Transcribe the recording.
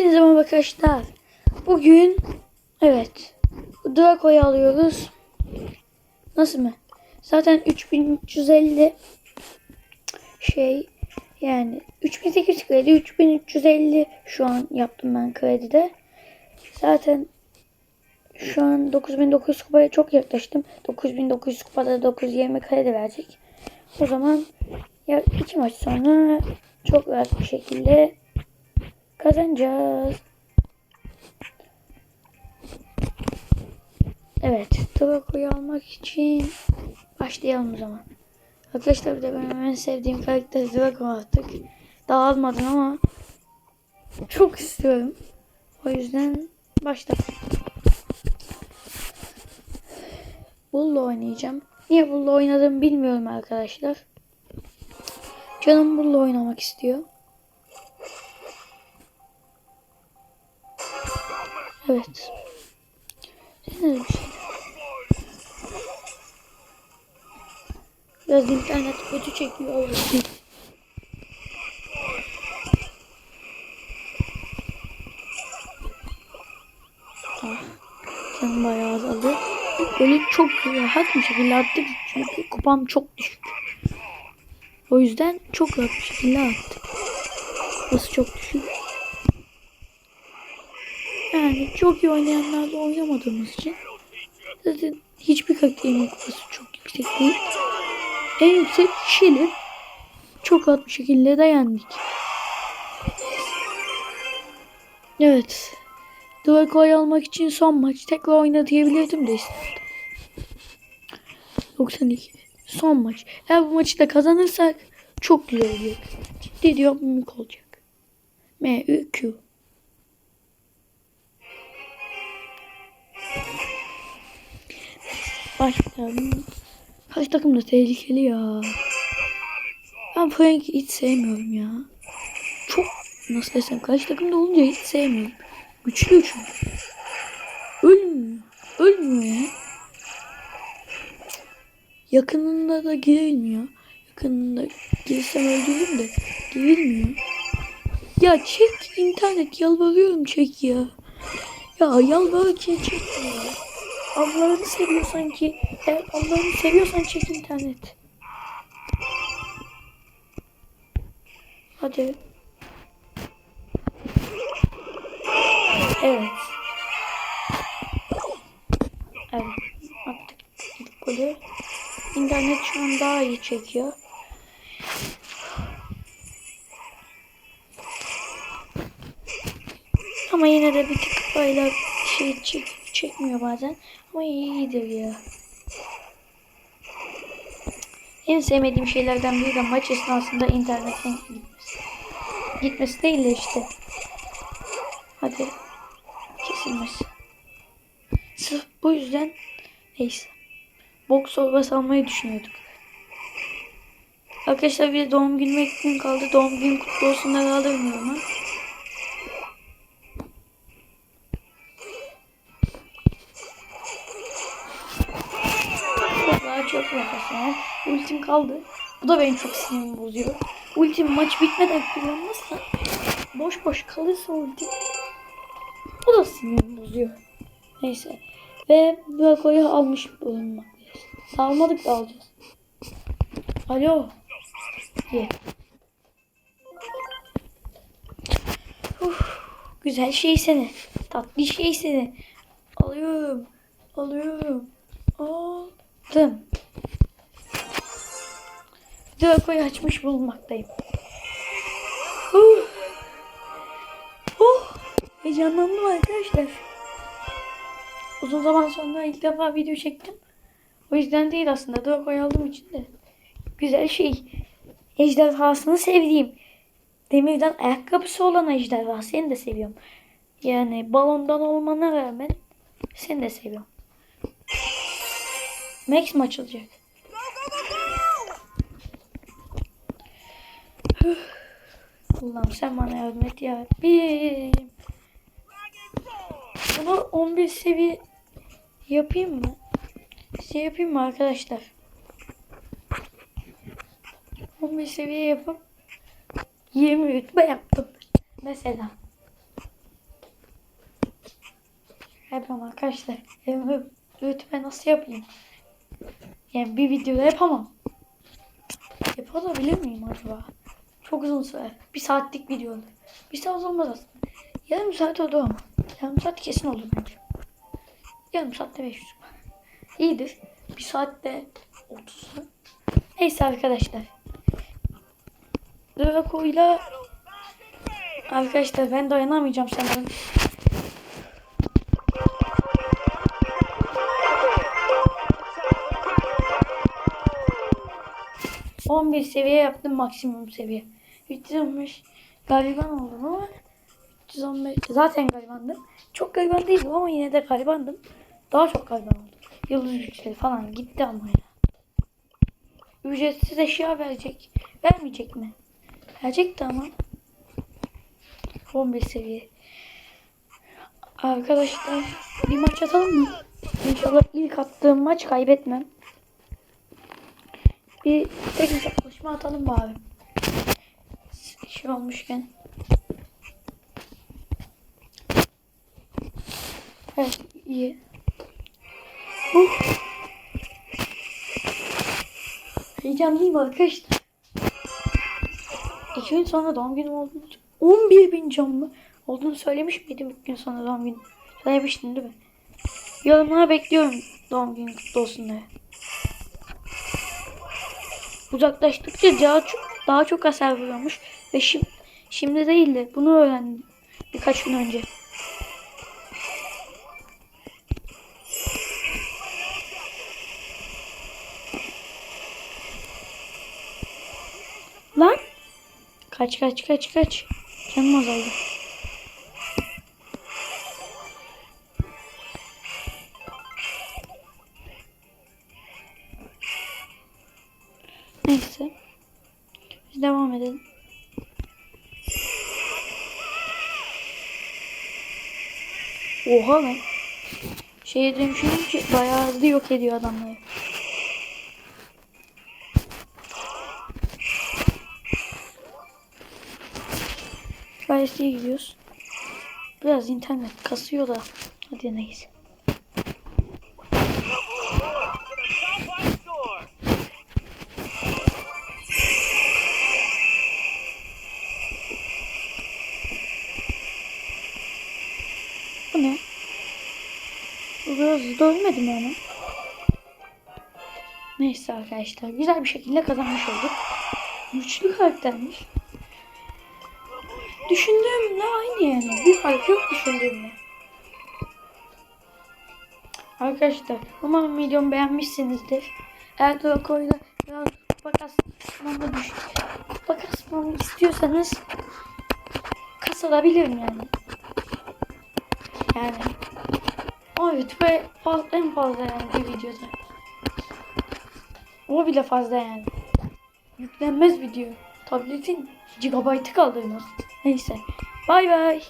Hepinize merhaba arkadaşlar. Bugün evet Draco'yu alıyoruz. Nasıl mı? Zaten 3350 şey yani 3800 kredi 3350 şu an yaptım ben kredide. Zaten şu an 9900 kupaya çok yaklaştım. 9900 kupada 920 kredi verecek. O zaman ya iki maç sonra çok rahat bir şekilde kazanacağız. Evet, Draco'yu almak için başlayalım o zaman. Arkadaşlar bir de benim en sevdiğim karakter Draco artık. Daha almadım ama çok istiyorum. O yüzden başla. Bull'la oynayacağım. Niye Bull'la oynadığımı bilmiyorum arkadaşlar. Canım Bull'la oynamak istiyor. Evet. De bir şey. Biraz internet kötü çekiyor. Allah'ım. Ah, canım bayağı azaldı. Böyle çok rahat bir şekilde attık çünkü kupam çok düşük. O yüzden çok rahat bir şekilde attık. Burası çok düşük. Yani çok iyi oynayanlarla oynamadığımız için zaten hiçbir karakterin kupası çok yüksek değil. En yüksek kişiyle çok rahat bir şekilde de yendik. Evet. Draco'yu almak için son maç tekrar oyna diyebilirdim de istedim. 92. Son maç. Eğer bu maçı da kazanırsak çok güzel olacak. Ciddi diyorum mümkün olacak. M, Ü, Q. Başlayalım. Kaç takım da tehlikeli ya. Ben Frank'i hiç sevmiyorum ya. Çok nasıl desem kaç takımda olunca hiç sevmiyorum. Güçlü çünkü. Ölmüyor. Ölmüyor ya. Yakınında da girilmiyor. Yakınında girsem öldürürüm de girilmiyor. Ya çek internet yalvarıyorum çek ya. Ya yalvarırken çek ya. Allah'ını seviyorsan ki eğer Allah'ını seviyorsan çek internet. Hadi. Evet. Evet. Attık ilk golü. İnternet şu an daha iyi çekiyor. Ama yine de bir tık böyle şey çek, çekmiyor bazen. Ama iyidir ya. En sevmediğim şeylerden biri de maç esnasında internetin gitmesi. Gitmesi değil de işte. Hadi. Kesilmesi. Sırf bu yüzden neyse. Boks torbası almayı düşünüyorduk. Arkadaşlar bir doğum günüme gün kaldı. Doğum günü kutlu olsun da kaldırmıyorum. Profesyonel. Ultim kaldı. Bu da benim çok sinirimi bozuyor. Ultim maç bitmeden kullanmazsa boş boş kalırsa ultim bu da sinirimi bozuyor. Neyse. Ve Draco'yu almış bulunmaktayız. Salmadık da alacağız. Alo. Ye. Uf, güzel şey seni. Tatlı şey seni. Alıyorum. Alıyorum. Aldım. Draco'yu açmış bulunmaktayım. Uh. Oh. Heyecanlandım arkadaşlar. Uzun zaman sonra ilk defa video çektim. O yüzden değil aslında. Draco'yu aldığım için de. Güzel şey. Ejderhasını sevdiğim. Demirden ayakkabısı olan ejderha. Seni de seviyorum. Yani balondan olmana rağmen seni de seviyorum. Max mi açılacak? Allah'ım sen bana yardım et ya. Bir. Bunu 11 seviye yapayım mı? Şey yapayım mı arkadaşlar? 11 seviye yapıp 20 rütbe yaptım. Mesela. Yapamam arkadaşlar. Yani öğretime nasıl yapayım? Yani bir videoda yapamam. Yapabilir miyim acaba? Çok uzun sürer. Bir saatlik video olur. Bir saat olmaz aslında. Yarım saat olur ama. Yarım saat kesin olur bence. Yarım saatte 500. İyidir. Bir saatte 30. Neyse arkadaşlar. Draco'yla Arkadaşlar ben dayanamayacağım sanırım. On bir seviye yaptım maksimum seviye. 315 gariban oldum ama 315 zaten garibandım. Çok gariban değildim ama yine de garibandım. Daha çok gariban oldum. Yıldız güçleri falan gitti ama ya. Ücretsiz eşya verecek. Vermeyecek mi? Verecekti ama. 11 seviye. Arkadaşlar bir maç atalım mı? İnşallah ilk attığım maç kaybetmem. Bir tek hesaplaşma atalım bari. Şey olmuşken. Evet iyi. Uh. Heyecanlıyım arkadaşlar. İki gün sonra doğum günüm olduğunu 11 bin canlı olduğunu söylemiş miydim ilk gün sonra doğum günü? Söylemiştin değil mi? Yorumlara bekliyorum doğum günü kutlu olsun diye. Uzaklaştıkça daha çok, daha çok hasar vuruyormuş. Ve şimdi, şimdi değil de bunu öğrendim birkaç gün önce. Lan! Kaç kaç kaç kaç. Canım azaldı. Oha lan. Şeye dönüşüyorum ki bayağı hızlı yok ediyor adamları. Gayet iyi gidiyoruz. Biraz internet kasıyor da. Hadi neyse. Bu ne? Biraz hızlı ama? Neyse arkadaşlar. Güzel bir şekilde kazanmış olduk. Güçlü karaktermiş. Düşündüğümle aynı yani. Bir fark yok düşündüğümle. Arkadaşlar umarım videomu beğenmişsinizdir. Eğer Draco'yla biraz bakasmamı düş bakasmamı istiyorsanız kasılabilirim yani. Yani o rütbe fazla, en fazla yani bir videoda. O bile fazla yani. Yüklenmez video. Tabletin gigabaytı kaldırmaz. Neyse. Bay bay.